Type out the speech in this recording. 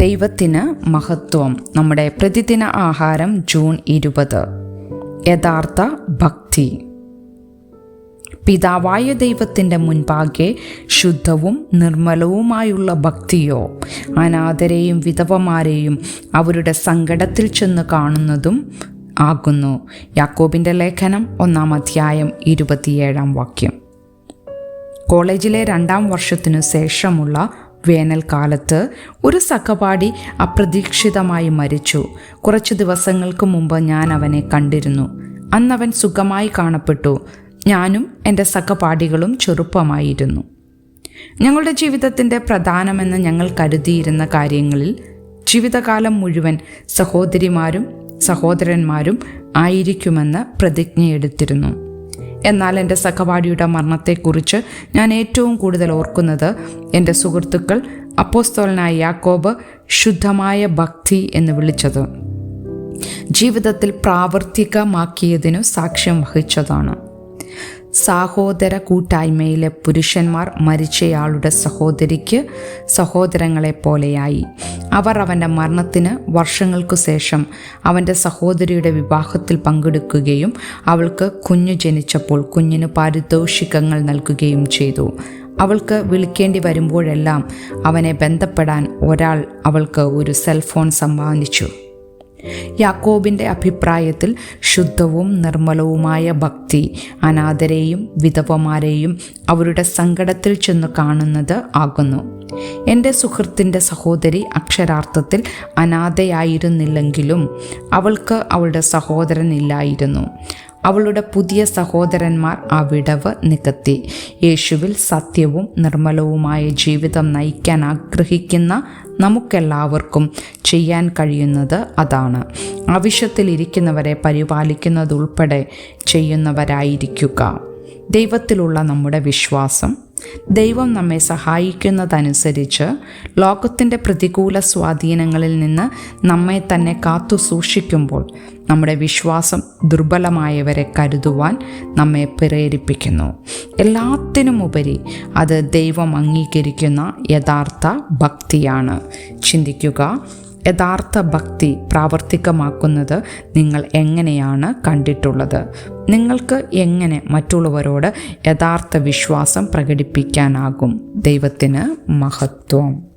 ദൈവത്തിന് മഹത്വം. നമ്മുടെ പ്രതിദിന ആഹാരം ജൂൺ ഇരുപത്. യഥാർത്ഥ ഭക്തി. പിതാവായ ദൈവത്തിന്റെ മുൻപാകെ ശുദ്ധവും നിർമ്മലവുമായുള്ള ഭക്തിയോ അനാഥരെയും വിധവമാരെയും അവരുടെ സങ്കടത്തിൽ ചെന്ന് കാണുന്നതും ആകുന്നു. യാക്കോബിന്റെ ലേഖനം ഒന്നാം അധ്യായം ഇരുപത്തിയേഴാം വാക്യം. കോളേജിലെ രണ്ടാം വർഷത്തിനു ശേഷമുള്ള വേനൽക്കാലത്ത് ഒരു സഹപാഠി അപ്രതീക്ഷിതമായി മരിച്ചു. കുറച്ചു ദിവസങ്ങൾക്ക് മുമ്പ് ഞാൻ അവനെ കണ്ടിരുന്നു. അന്നവൻ സുഖമായി കാണപ്പെട്ടു. ഞാനും എന്റെ സഹപാഠികളും ചെറുപ്പമായിരുന്നു. ഞങ്ങളുടെ ജീവിതത്തിന്റെ പ്രധാനമെന്ന് ഞങ്ങൾ കരുതിയിരുന്ന കാര്യങ്ങളിൽ ജീവിതകാലം മുഴുവൻ സഹോദരിമാരും സഹോദരന്മാരും ആയിരിക്കുമെന്ന് പ്രതിജ്ഞയെടുത്തിരുന്നു. എന്നാൽ എന്റെ സഹപാഠിയുടെ മരണത്തെക്കുറിച്ച് ഞാൻ ഏറ്റവും കൂടുതൽ ഓർക്കുന്നത് എന്റെ സുഹൃത്തുക്കൾ അപ്പോസ്തോലനായ യാക്കോബ് ശുദ്ധമായ ഭക്തി എന്ന് വിളിച്ചത്. ജീവിതത്തിൽ പ്രാവർത്തികമാക്കിയതിനു സാക്ഷ്യം വഹിച്ചതാണ്. സാഹോദര കൂട്ടായ്മയിലെ പുരുഷന്മാർ മരിച്ചയാളുടെ സഹോദരിക്ക് സഹോദരങ്ങളെ പോലെയായി. അവർ അവന്റെ മരണത്തിന് വർഷങ്ങൾക്കു ശേഷം അവന്റെ സഹോദരിയുടെ വിവാഹത്തിൽ പങ്കെടുക്കുകയും അവൾക്ക് കുഞ്ഞു ജനിച്ചപ്പോൾ കുഞ്ഞിന് പാരിതോഷികങ്ങൾ നൽകുകയും ചെയ്തു. അവൾക്ക് വിളിക്കേണ്ടി വരുമ്പോഴെല്ലാം അവനെ ബന്ധപ്പെടാൻ ഒരാൾ അവൾക്ക് ഒരു സെൽഫോൺ സമ്മാനിച്ചു. യാക്കോബിന്റെ അഭിപ്രായത്തിൽ ശുദ്ധവും നിർമ്മലവുമായ ഭക്തി അനാഥരെയും വിധവമാരെയും അവരുടെ സങ്കടത്തിൽ ചെന്ന് കാണുന്നത് ആകുന്നു. എന്റെ സുഹൃത്തിന്റെ സഹോദരി അക്ഷരാർത്ഥത്തിൽ അനാഥയായിരുന്നില്ലെങ്കിലും അവൾക്ക് അവളുടെ സഹോദരൻ ഇല്ലായിരുന്നു. അവളുടെ പുതിയ സഹോദരന്മാർ ആ വിടവ് നികത്തി. യേശുവിൽ സത്യവും നിർമ്മലവുമായ ജീവിതം നയിക്കാൻ ആഗ്രഹിക്കുന്ന നമുക്കെല്ലാവർക്കും ചെയ്യാൻ കഴിയുന്നത് അതാണ്. ആവശ്യത്തിലിരിക്കുന്നവരെ പരിപാലിക്കുന്നതുൾപ്പെടെ ചെയ്യുന്നവരായിരിക്കുക. ദൈവത്തിലുള്ള നമ്മുടെ വിശ്വാസം ദൈവം നമ്മെ സഹായിക്കുന്നതനുസരിച്ച് ലോകത്തിന്റെ പ്രതികൂല സ്വാധീനങ്ങളിൽ നിന്ന് നമ്മെ തന്നെ കാത്തു സൂക്ഷിക്കുമ്പോൾ നമ്മുടെ വിശ്വാസം ദുർബലമായവരെ കരുതുവാൻ നമ്മെ പ്രേരിപ്പിക്കുന്നു. എല്ലാത്തിനുമുപരി അത് ദൈവം അംഗീകരിക്കുന്ന യഥാർത്ഥ ഭക്തിയാണ്. ചിന്തിക്കുക യഥാർത്ഥ ഭക്തി പ്രാവർത്തികമാക്കുന്നത് നിങ്ങൾ എങ്ങനെയാണ് കണ്ടിട്ടുള്ളത്? നിങ്ങൾക്ക് എങ്ങനെ മറ്റുള്ളവരോട് യഥാർത്ഥ വിശ്വാസം പ്രകടിപ്പിക്കാനാകും? ദൈവത്തിന് മഹത്വം.